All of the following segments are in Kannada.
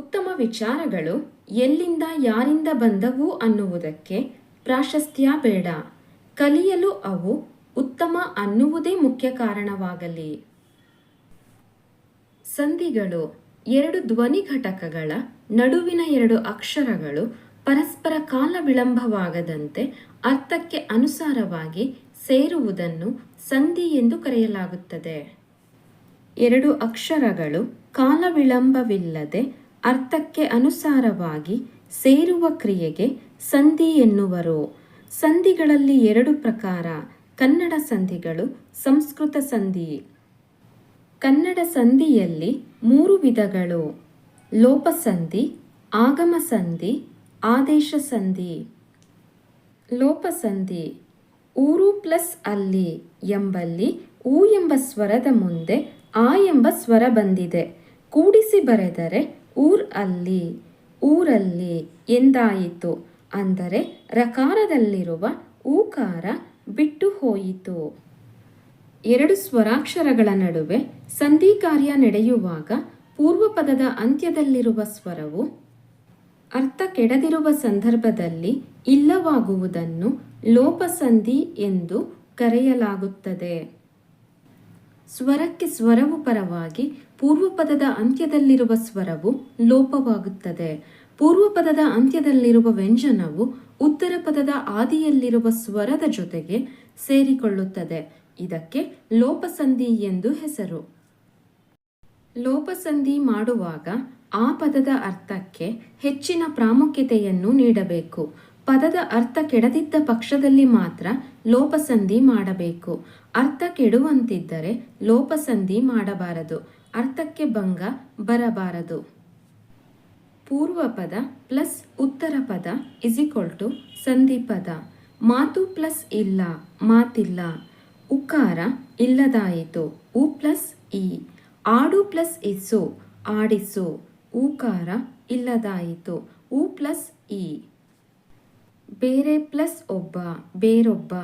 ಉತ್ತಮ ವಿಚಾರಗಳು ಎಲ್ಲಿಂದ ಯಾರಿಂದ ಬಂದವು ಅನ್ನುವುದಕ್ಕೆ ಪ್ರಾಶಸ್ತ್ಯ ಬೇಡ. ಕಲಿಯಲು ಅವು ಉತ್ತಮ ಅನ್ನುವುದೇ ಮುಖ್ಯ ಕಾರಣವಾಗಲಿ. ಸಂಧಿಗಳು ಎರಡು ಧ್ವನಿ ಘಟಕಗಳ ನಡುವಿನ ಎರಡು ಅಕ್ಷರಗಳು ಪರಸ್ಪರ ಕಾಲ ವಿಳಂಬವಾಗದಂತೆ ಅರ್ಥಕ್ಕೆ ಅನುಸಾರವಾಗಿ ಸೇರುವುದನ್ನು ಸಂಧಿ ಎಂದು ಕರೆಯಲಾಗುತ್ತದೆ. ಎರಡು ಅಕ್ಷರಗಳು ಕಾಲ ವಿಳಂಬವಿಲ್ಲದೆ ಅರ್ಥಕ್ಕೆ ಅನುಸಾರವಾಗಿ ಸೇರುವ ಕ್ರಿಯೆಗೆ ಸಂಧಿ ಎನ್ನುವರು. ಸಂಧಿಗಳಲ್ಲಿ ಎರಡು ಪ್ರಕಾರ. ಕನ್ನಡ ಸಂಧಿಗಳು ಸಂಸ್ಕೃತ ಸಂಧಿ. ಕನ್ನಡ ಸಂಧಿಯಲ್ಲಿ ಮೂರು ವಿಧಗಳು. ಲೋಪಸಂಧಿ ಆಗಮ ಸಂಧಿ ಆದೇಶ ಸಂಧಿ ಲೋಪಸಂಧಿ. ಊರು ಪ್ಲಸ್ ಅಲ್ಲಿ ಎಂಬಲ್ಲಿ ಊ ಎಂಬ ಸ್ವರದ ಮುಂದೆ ಆ ಎಂಬ ಸ್ವರ ಬಂದಿದೆ. ಕೂಡಿಸಿ ಬರೆದರೆ ಊರ್ ಅಲ್ಲಿ ಊರಲ್ಲಿ ಎಂದಾಯಿತು. ಅಂದರೆ ರಕಾರದಲ್ಲಿರುವ ಊಕಾರ ಬಿಟ್ಟು ಹೋಯಿತು ಎರಡು ಸ್ವರಾಕ್ಷರಗಳ ನಡುವೆ ಸಂಧಿ ಕಾರ್ಯ ನಡೆಯುವಾಗ ಪೂರ್ವಪದದ ಅಂತ್ಯದಲ್ಲಿರುವ ಸ್ವರವು ಅರ್ಥ ಕೆಡದಿರುವ ಸಂದರ್ಭದಲ್ಲಿ ಇಲ್ಲವಾಗುವುದನ್ನು ಲೋಪಸಂಧಿ ಎಂದು ಕರೆಯಲಾಗುತ್ತದೆ. ಸ್ವರಕ್ಕೆ ಸ್ವರವು ಪರವಾಗಿ ಪೂರ್ವಪದದ ಅಂತ್ಯದಲ್ಲಿರುವ ಸ್ವರವು ಲೋಪವಾಗುತ್ತದೆ. ಪೂರ್ವಪದದ ಅಂತ್ಯದಲ್ಲಿರುವ ವ್ಯಂಜನವು ಉತ್ತರ ಪದದ ಆದಿಯಲ್ಲಿರುವ ಸ್ವರದ ಜೊತೆಗೆ ಸೇರಿಕೊಳ್ಳುತ್ತದೆ. ಇದಕ್ಕೆ ಲೋಪಸಂಧಿ ಎಂದು ಹೆಸರು. ಲೋಪಸಂಧಿ ಮಾಡುವಾಗ ಆ ಪದದ ಅರ್ಥಕ್ಕೆ ಹೆಚ್ಚಿನ ಪ್ರಾಮುಖ್ಯತೆಯನ್ನು ನೀಡಬೇಕು. ಪದದ ಅರ್ಥ ಕೆಡದಿದ್ದ ಪಕ್ಷದಲ್ಲಿ ಮಾತ್ರ ಲೋಪಸಂಧಿ ಮಾಡಬೇಕು. ಅರ್ಥ ಕೆಡುವಂತಿದ್ದರೆ ಲೋಪಸಂಧಿ ಮಾಡಬಾರದು. ಅರ್ಥಕ್ಕೆ ಭಂಗ ಬರಬಾರದು. ಪೂರ್ವ ಪದ ಪ್ಲಸ್ ಉತ್ತರ ಪದ ಇಸಿಕ್ವಲ್ ಟು ಸಂಧಿ ಪದ. ಮಾತು ಪ್ಲಸ್ ಇಲ್ಲ, ಮಾತಿಲ್ಲ. ಉಕಾರ ಇಲ್ಲದಾಯಿತು. ಉ ಪ್ಲಸ್ ಇ. ಆಡು ಪ್ಲಸ್ ಇಸು, ಆಡಿಸು. ಉಕಾರ ಇಲ್ಲದಾಯಿತು. ಉ ಪ್ಲಸ್ ಇ. ಬೇರೆ ಪ್ಲಸ್ ಒಬ್ಬ, ಬೇರೊಬ್ಬ.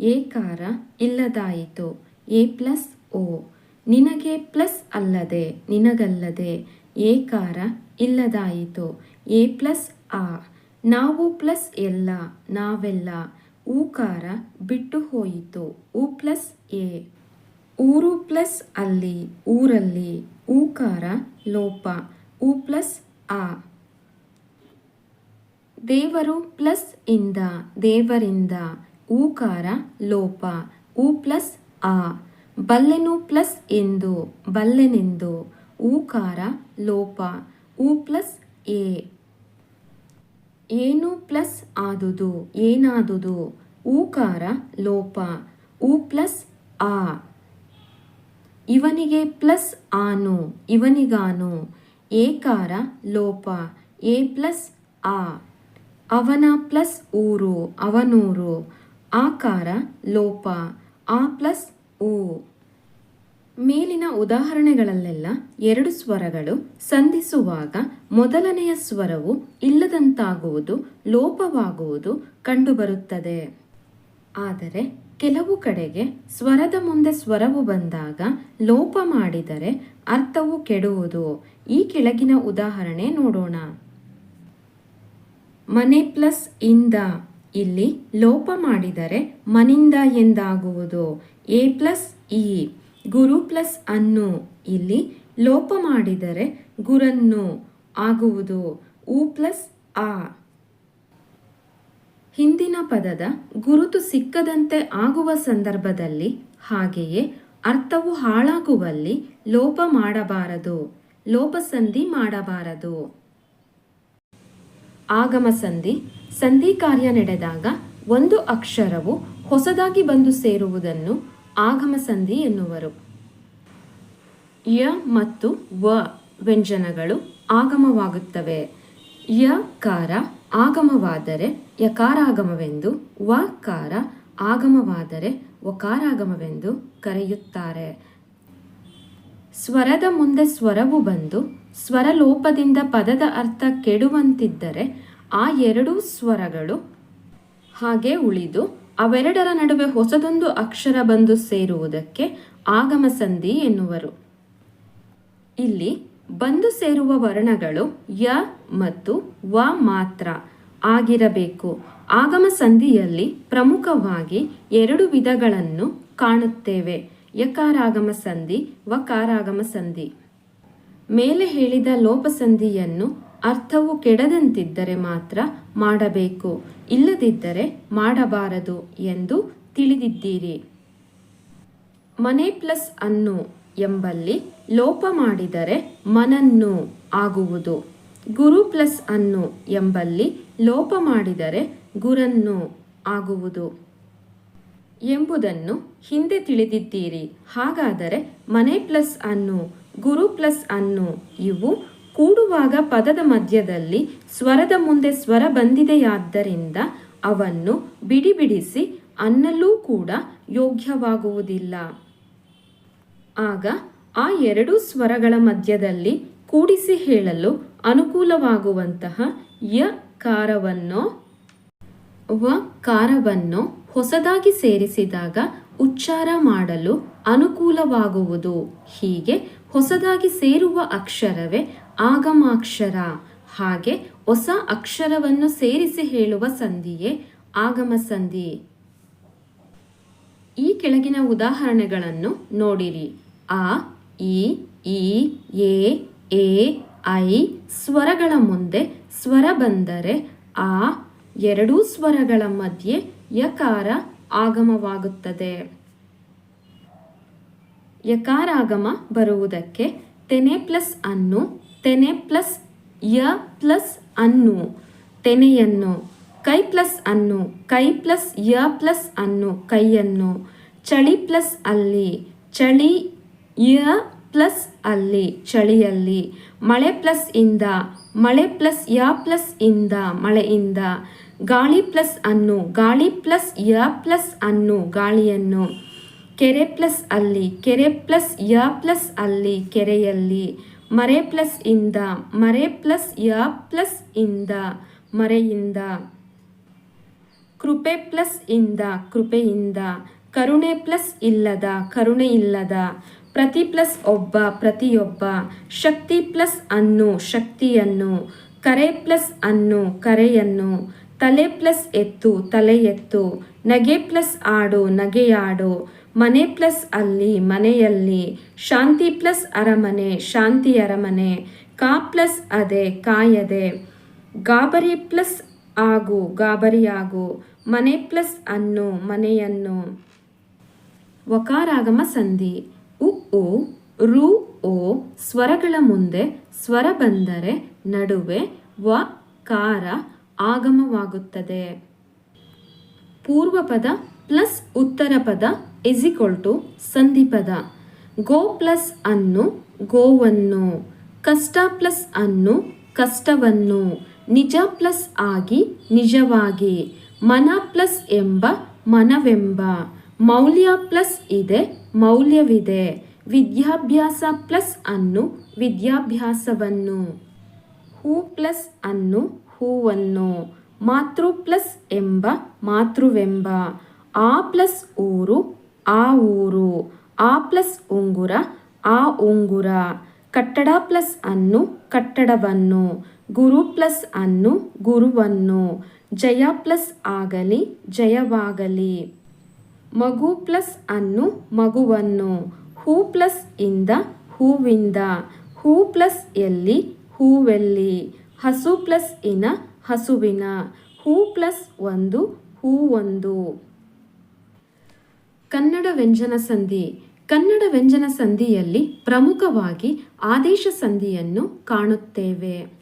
ಏಕಾರ ಇಲ್ಲದಾಯಿತು. ಎ ಪ್ಲಸ್ ಓ ನಿನಗೆ ಪ್ಲಸ್ ಅಲ್ಲದೆ, ನಿನಗಲ್ಲದೆ ಏಕಾರ ಇಲ್ಲದಾಯಿತು. ಎ ಪ್ಲಸ್ ಆ. ನಾವು ಪ್ಲಸ್ ಎಲ್ಲ, ನಾವೆಲ್ಲ ಊಕಾರ ಬಿಟ್ಟು ಹೋಯಿತು ಉ ಪ್ಲಸ್ ಎ. ಊರು ಪ್ಲಸ್ ಅಲ್ಲಿ, ಊರಲ್ಲಿ ಊಕಾರ ಲೋಪ. ಉ ಪ್ಲಸ್ ಆ. ದೇವರು ಪ್ಲಸ್ ಇಂದ, ದೇವರಿಂದ ಊಕಾರ ಲೋಪ. ಉ ಪ್ಲಸ್ ಆ. ಬಲ್ಲೆನು ಪ್ಲಸ್ ಎಂದು, ಬಲ್ಲೆನೆಂದು, ಊಕಾರ, ಲೋಪ ಉ ಪ್ಲಸ್ ಎ. ಏನು ಪ್ಲಸ್ ಆದುದು, ಏನಾದುದು, ಊಕಾರ, ಲೋಪ ಉ ಪ್ಲಸ್ ಆ. ಇವನಿಗೆ ಪ್ಲಸ್ ಆನು, ಇವನಿಗಾನು, ಏಕಾರ, ಲೋಪ, ಎ ಪ್ಲಸ್ ಆ. ಅವನ ಪ್ಲಸ್ ಊರು, ಅವನೂರು, ಆಕಾರ, ಲೋಪ, ಆ ಪ್ಲಸ್ ಊ. ಮೇಲಿನ ಉದಾಹರಣೆಗಳಲ್ಲೆಲ್ಲ ಎರಡು ಸ್ವರಗಳು ಸಂಧಿಸುವಾಗ ಮೊದಲನೆಯ ಸ್ವರವು ಇಲ್ಲದಂತಾಗುವುದು, ಲೋಪವಾಗುವುದು ಕಂಡುಬರುತ್ತದೆ. ಆದರೆ ಕೆಲವು ಕಡೆಗೆ ಸ್ವರದ ಮುಂದೆ ಸ್ವರವು ಬಂದಾಗ ಲೋಪ ಮಾಡಿದರೆ ಅರ್ಥವು ಕೆಡುವುದು. ಈ ಕೆಳಗಿನ ಉದಾಹರಣೆ ನೋಡೋಣ. ಮನೆ ಪ್ಲಸ್ ಇಂದ. ಇಲ್ಲಿ ಲೋಪ ಮಾಡಿದರೆ ಮನಿಂದ ಎಂದಾಗುವುದು. ಎ ಪ್ಲಸ್ ಇ. ಗುರು ಪ್ಲಸ್ ಅನ್ನು ಇಲ್ಲಿ ಲೋಪ ಮಾಡಿದರೆ ಗುರನ್ನು ಆಗುವುದು ಉ ಪ್ಲಸ್ ಆ. ಹಿಂದಿನ ಪದದ ಗುರುತು ಸಿಕ್ಕದಂತೆ ಆಗುವ ಸಂದರ್ಭದಲ್ಲಿ ಹಾಗೆಯೇ ಅರ್ಥವು ಹಾಳಾಗುವಲ್ಲಿ ಲೋಪ ಮಾಡಬಾರದು ಲೋಪಸಂಧಿ ಮಾಡಬಾರದು. ಆಗಮ ಸಂಧಿ ಸಂಧಿ ಕಾರ್ಯ ನಡೆದಾಗ ಒಂದು ಅಕ್ಷರವು ಹೊಸದಾಗಿ ಬಂದು ಸೇರುವುದನ್ನು ಆಗಮ ಸಂಧಿ ಎನ್ನುವರು. ಯ ಮತ್ತು ವ ವ್ಯಂಜನಗಳು ಆಗಮವಾಗುತ್ತವೆ. ಯ ಕಾರ ಆಗಮವಾದರೆ ಯಕಾರಾಗಮವೆಂದು ವ ಕಾರ ಆಗಮವಾದರೆ ವಕಾರಾಗಮವೆಂದು ಕರೆಯುತ್ತಾರೆ. ಸ್ವರದ ಮುಂದೆ ಸ್ವರವು ಬಂದು, ಸ್ವರಲೋಪದಿಂದ ಪದದ ಅರ್ಥ ಕೆಡುವಂತಿದ್ದರೆ ಆ ಎರಡೂ ಸ್ವರಗಳು ಹಾಗೆ ಉಳಿದು ಅವೆರಡರ ನಡುವೆ ಹೊಸದೊಂದು ಅಕ್ಷರ ಬಂದು ಸೇರುವುದಕ್ಕೆ ಆಗಮ ಸಂಧಿ ಎನ್ನುವರು. ಇಲ್ಲಿ ಬಂದು ಸೇರುವ ವರ್ಣಗಳು ಯ ಮತ್ತು ವ ಮಾತ್ರ ಆಗಿರಬೇಕು. ಆಗಮ ಸಂಧಿಯಲ್ಲಿ ಪ್ರಮುಖವಾಗಿ ಎರಡು ವಿಧಗಳನ್ನು ಕಾಣುತ್ತೇವೆ. ಯಕಾರಾಗಮ ಸಂಧಿ ವಕಾರಾಗಮ ಸಂಧಿ ಮೇಲೆ ಹೇಳಿದ ಲೋಪಸಂಧಿಯನ್ನು ಅರ್ಥವು ಕೆಡದಂತಿದ್ದರೆ ಮಾತ್ರ ಮಾಡಬೇಕು. ಇಲ್ಲದಿದ್ದರೆ ಮಾಡಬಾರದು ಎಂದು ತಿಳಿದಿದ್ದೀರಿ. ಮನೆ ಪ್ಲಸ್ ಅನ್ನು ಎಂಬಲ್ಲಿ ಲೋಪ ಮಾಡಿದರೆ ಮನನ್ನು ಆಗುವುದು. ಗುರು ಪ್ಲಸ್ ಅನ್ನು ಎಂಬಲ್ಲಿ ಲೋಪ ಮಾಡಿದರೆ ಗುರನ್ನು ಆಗುವುದು. ಎಂಬುದನ್ನು ಹಿಂದೆ ತಿಳಿದಿದ್ದೀರಿ. ಹಾಗಾದರೆ ಮನೆ ಪ್ಲಸ್ ಅನ್ನು, ಗುರು ಪ್ಲಸ್ ಅನ್ನು ಇವು ಕೂಡುವಾಗ ಪದದ ಮಧ್ಯದಲ್ಲಿ ಸ್ವರದ ಮುಂದೆ ಸ್ವರ ಬಂದಿದೆಯಾದ್ದರಿಂದ ಅವನ್ನು ಬಿಡಿ ಬಿಡಿಸಿ ಅನ್ನಲೂ ಕೂಡ ಯೋಗ್ಯವಾಗುವುದಿಲ್ಲ. ಆಗ ಆ ಎರಡೂ ಸ್ವರಗಳ ಮಧ್ಯದಲ್ಲಿ ಕೂಡಿಸಿ ಹೇಳಲು ಅನುಕೂಲವಾಗುವಂತಹ ಯ ಕಾರವನ್ನು ವ ಕಾರವನ್ನು ಹೊಸದಾಗಿ ಸೇರಿಸಿದಾಗ ಉಚ್ಚಾರ ಮಾಡಲು ಅನುಕೂಲವಾಗುವುದು. ಹೀಗೆ ಹೊಸದಾಗಿ ಸೇರುವ ಅಕ್ಷರವೇ ಆಗಮಾಕ್ಷರ ಹಾಗೆ ಹೊಸ ಅಕ್ಷರವನ್ನು ಸೇರಿಸಿ ಹೇಳುವ ಸಂಧಿಯೇ ಆಗಮ ಸಂಧಿ ಈ ಕೆಳಗಿನ ಉದಾಹರಣೆಗಳನ್ನು ನೋಡಿರಿ. ಆ ಇ ಈ, ಎ ಎ, ಐ ಸ್ವರಗಳ ಮುಂದೆ ಸ್ವರ ಬಂದರೆ ಆ ಎರಡೂ ಸ್ವರಗಳ ಮಧ್ಯೆ ಯಕಾರ ಆಗಮವಾಗುತ್ತದೆ. ಯಕಾರಾಗಮ ಬರುವುದಕ್ಕೆ ತೆನೆ ಪ್ಲಸ್ ಅನ್ನು ತೆನೆ ಪ್ಲಸ್ ಯ ಪ್ಲಸ್ ಅನ್ನು, ತೆನೆಯನ್ನು ಕೈ ಪ್ಲಸ್ ಅನ್ನು, ಕೈ ಪ್ಲಸ್ ಯ ಪ್ಲಸ್ ಅನ್ನು, ಕೈಯನ್ನು ಚಳಿ ಪ್ಲಸ್ ಅಲ್ಲಿ, ಚಳಿ ಯ ಪ್ಲಸ್ ಅಲ್ಲಿ, ಚಳಿಯಲ್ಲಿ, ಮಳೆ ಪ್ಲಸ್ ಇಂದ, ಮಳೆ ಪ್ಲಸ್ ಯ ಪ್ಲಸ್ ಇಂದ, ಮಳೆಯಿಂದ, ಗಾಳಿ ಪ್ಲಸ್ ಅನ್ನು, ಗಾಳಿ ಪ್ಲಸ್ ಯ ಪ್ಲಸ್ ಅನ್ನು, ಗಾಳಿಯನ್ನು, ಕೆರೆ ಪ್ಲಸ್ ಅಲ್ಲಿ, ಕೆರೆ ಪ್ಲಸ್ ಯ ಪ್ಲಸ್ ಅಲ್ಲಿ, ಕೆರೆಯಲ್ಲಿ ಮರೆ ಪ್ಲಸ್ ಇಂದ, ಮರೆ ಪ್ಲಸ್ ಯ ಪ್ಲಸ್ ಇಂದ, ಮರೆಯಿಂದ. ಕೃಪೆ ಪ್ಲಸ್ ಇಂದ, ಕೃಪೆಯಿಂದ. ಕರುಣೆ ಪ್ಲಸ್ ಇಲ್ಲದ, ಕರುಣೆ ಇಲ್ಲದ. ಪ್ರತಿ ಪ್ಲಸ್ ಒಬ್ಬ, ಪ್ರತಿಯೊಬ್ಬ. ಶಕ್ತಿ ಪ್ಲಸ್ ಅನ್ನು, ಶಕ್ತಿಯನ್ನು. ಕರೆ ಪ್ಲಸ್ ಅನ್ನು, ಕರೆಯನ್ನು. ತಲೆ ಪ್ಲಸ್ ಎತ್ತು, ತಲೆ ಎತ್ತು. ನಗೆ ಪ್ಲಸ್ ಆಡು, ನಗೆಯಾಡು. ಮನೆ ಪ್ಲಸ್ ಅಲ್ಲಿ, ಮನೆಯಲ್ಲಿ, ಶಾಂತಿ ಪ್ಲಸ್ ಅರಮನೆ, ಶಾಂತಿ ಅರಮನೆ, ಕಾ ಪ್ಲಸ್ ಅದೆ, ಕಾಯದೆ, ಗಾಬರಿ ಪ್ಲಸ್ ಆಗು, ಗಾಬರಿಯಾಗು, ಮನೆ ಪ್ಲಸ್ ಅನ್ನು, ಮನೆಯನ್ನು. ವಕಾರಾಗಮ ಸಂಧಿ, ಉ ಓ ರು, ಓ, ಸ್ವರಗಳ ಮುಂದೆ ಸ್ವರ ಬಂದರೆ ನಡುವೆ ವ, ಕಾರ ಆಗಮವಾಗುತ್ತದೆ. ಪೂರ್ವ ಪದ ಪ್ಲಸ್ ಉತ್ತರ ಪದ ಇಸಿಕ್ವಲ್ ಟು ಸಂಧಿಪದ ಗೋ ಪ್ಲಸ್ ಅನ್ನು ಗೋವನ್ನು, ಕಷ್ಟ ಪ್ಲಸ್ ಅನ್ನು ಕಷ್ಟವನ್ನು, ನಿಜ ಪ್ಲಸ್ ಆಗಿ ನಿಜವಾಗಿ, ಮನ ಪ್ಲಸ್ ಎಂಬ ಮನವೆಂಬ. ಮೌಲ್ಯ ಪ್ಲಸ್ ಇದೆ, ಮೌಲ್ಯವಿದೆ. ವಿದ್ಯಾಭ್ಯಾಸ ಪ್ಲಸ್ ಅನ್ನು ವಿದ್ಯಾಭ್ಯಾಸವನ್ನು. ಹೂ ಪ್ಲಸ್ ಅನ್ನು ಹೂವನ್ನು, ಮಾತೃ ಪ್ಲಸ್ ಎಂಬ ಮಾತೃವೆಂಬ. ಆ ಪ್ಲಸ್ ಊರು, ಆ ಊರು. ಆ ಪ್ಲಸ್ ಉಂಗುರ, ಆ ಉಂಗುರ. ಕಟ್ಟಡ ಪ್ಲಸ್ ಅನ್ನು ಕಟ್ಟಡವನ್ನು, ಗುರು ಪ್ಲಸ್ ಅನ್ನು ಗುರುವನ್ನು. ಜಯ ಪ್ಲಸ್ ಆಗಲಿ, ಜಯವಾಗಲಿ. ಮಗು ಪ್ಲಸ್ ಅನ್ನು ಮಗುವನ್ನು. ಹೂ ಪ್ಲಸ್ ಇಂದ ಹೂವಿಂದ. ಹೂ ಪ್ಲಸ್ ಎಲ್ಲಿ, ಹೂವೆಲ್ಲಿ. ಹಸು ಪ್ಲಸ್ ಇನ ಹಸುವಿನ. ಹೂ ಪ್ಲಸ್ ಒಂದು ಹೂವೊಂದು ಕನ್ನಡ ವ್ಯಂಜನ ಸಂಧಿ. ಕನ್ನಡ ವ್ಯಂಜನ ಸಂಧಿಯಲ್ಲಿ ಪ್ರಮುಖವಾಗಿ ಆದೇಶ ಸಂಧಿಯನ್ನು ಕಾಣುತ್ತೇವೆ.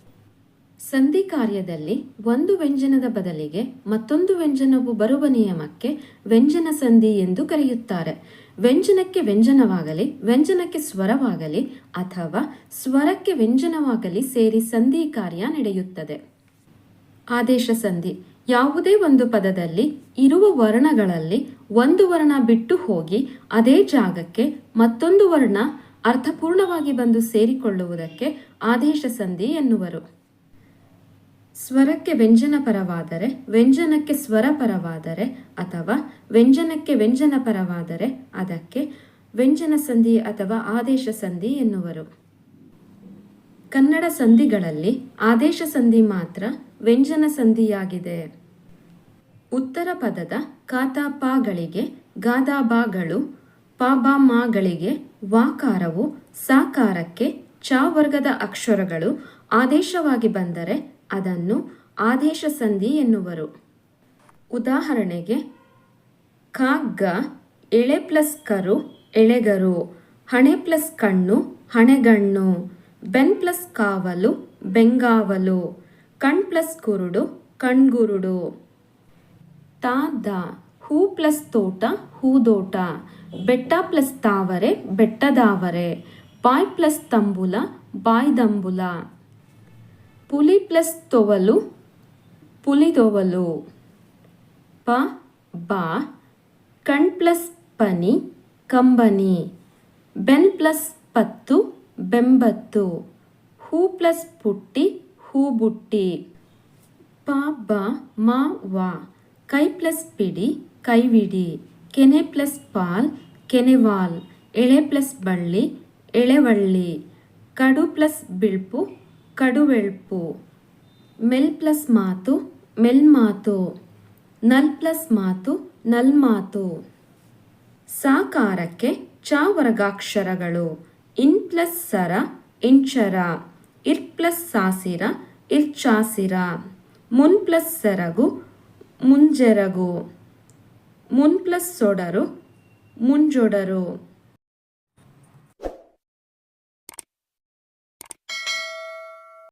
ಸಂಧಿ ಕಾರ್ಯದಲ್ಲಿ ಒಂದು ವ್ಯಂಜನದ ಬದಲಿಗೆ ಮತ್ತೊಂದು ವ್ಯಂಜನವು ಬರುವ ನಿಯಮಕ್ಕೆ ವ್ಯಂಜನ ಸಂಧಿ ಎಂದು ಕರೆಯುತ್ತಾರೆ. ವ್ಯಂಜನಕ್ಕೆ ವ್ಯಂಜನವಾಗಲಿ, ವ್ಯಂಜನಕ್ಕೆ ಸ್ವರವಾಗಲಿ ಅಥವಾ ಸ್ವರಕ್ಕೆ ವ್ಯಂಜನವಾಗಲಿ ಸೇರಿ ಸಂಧಿ ಕಾರ್ಯ ನಡೆಯುತ್ತದೆ. ಆದೇಶ ಸಂಧಿ. ಯಾವುದೇ ಒಂದು ಪದದಲ್ಲಿ ಇರುವ ವರ್ಣಗಳಲ್ಲಿ ಒಂದು ವರ್ಣ ಬಿಟ್ಟು ಹೋಗಿ ಅದೇ ಜಾಗಕ್ಕೆ ಮತ್ತೊಂದು ವರ್ಣ ಅರ್ಥಪೂರ್ಣವಾಗಿ ಬಂದು ಸೇರಿಕೊಳ್ಳುವುದಕ್ಕೆ ಆದೇಶ ಸಂಧಿ ಎನ್ನುವರು. ಸ್ವರಕ್ಕೆ ವ್ಯಂಜನ ಪರವಾದರೆ ವ್ಯಂಜನಕ್ಕೆ ಸ್ವರ ಪರವಾದರೆ ಅಥವಾ ವ್ಯಂಜನಕ್ಕೆ ವ್ಯಂಜನ ಪರವಾದರೆ ಅದಕ್ಕೆ ವ್ಯಂಜನ ಸಂಧಿ ಅಥವಾ ಆದೇಶ ಸಂಧಿ ಎನ್ನುವರು. ಕನ್ನಡ ಸಂಧಿಗಳಲ್ಲಿ ಆದೇಶ ಸಂಧಿ ಮಾತ್ರ ವ್ಯಂಜನ ಸಂಧಿಯಾಗಿದೆ. ಉತ್ತರ ಪದದ ಕಾತಾಪಾಗಳಿಗೆ ಗಾದಾಬಾಗಳು, ಪಾಬಾಮಾಗಳಿಗೆ ವಾಕಾರವು ಸಾಕಾರಕ್ಕೆ ಚ ವರ್ಗದ ಅಕ್ಷರಗಳು ಆದೇಶವಾಗಿ ಬಂದರೆ ಅದನ್ನು ಆದೇಶ ಸಂಧಿ ಎನ್ನುವರು. ಉದಾಹರಣೆಗೆ ಕಾಗ್ಗ ಎಳೆ ಪ್ಲಸ್ ಕರು ಎಳೆಗರು, ಹಣೆ ಪ್ಲಸ್ ಕಣ್ಣು ಹಣೆಗಣ್ಣು. ಬೆನ್ ಪ್ಲಸ್ ಕಾವಲು, ಬೆಂಗಾವಲು, ಕಣ್ ಪ್ಲಸ್ ಕುರುಡು, ಕಣ್ಗುರುಡು. ತಾದ ಹೂ ಪ್ಲಸ್ ತೋಟ ಹೂದೋಟ ಬೆಟ್ಟ ಪ್ಲಸ್ ತಾವರೆ, ಬೆಟ್ಟದಾವರೆ. ಬಾಯ್ ಪ್ಲಸ್ ತಂಬುಲ ಬಾಯ್ದಂಬುಲ ಪುಲಿ ಪ್ಲಸ್ ತೊವಲು ಪುಲಿದೊವಲು ಪ, ಬಾ, ಕಣ್ ಪ್ಲಸ್ ಪನಿ, ಕಂಬನಿ. ಬೆನ್ ಪ್ಲಸ್ ಪತ್ತು ಬೆಂಬತ್ತು. ಹೂ ಪ್ಲಸ್ ಪುಟ್ಟಿ ಹೂಬುಟ್ಟಿ ಪ, ಬ, ಮ, ವ. ಕೈ ಪ್ಲಸ್ ಪಿಡಿ ಕೈವಿಡಿ ಕೆನೆ ಪ್ಲಸ್ ಪಾಲ್ ಕೆನೆವಾಲ್ ಎಳೆ ಪ್ಲಸ್ ಬಳ್ಳಿ ಎಳೆವಳ್ಳಿ ಕಡು ಪ್ಲಸ್ ಬಿಳ್ಪು ಕಡುವೆಳ್ಪು ಮೆಲ್ ಪ್ಲಸ್ ಮಾತು ಮೆಲ್ಮಾತು ನಲ್ ಪ್ಲಸ್ ಮಾತು ನಲ್ಮಾತು ಸಾಕಾರಕ್ಕೆ ಚ ವರ್ಗಾಕ್ಷರಗಳು. ಇನ್ ಪ್ಲಸ್ ಸರ ಇಂಚರ ಇರ್ ಪ್ಲಸ್ ಸಾಸಿರ ಇರ್ಚಾಸಿರ ಮುನ್ ಪ್ಲಸ್ ಸರಗು ಮುಂಜೆರಗು ಮುನ್ ಪ್ಲಸ್ ಸೊಡರು ಮುಂಜೊಡರು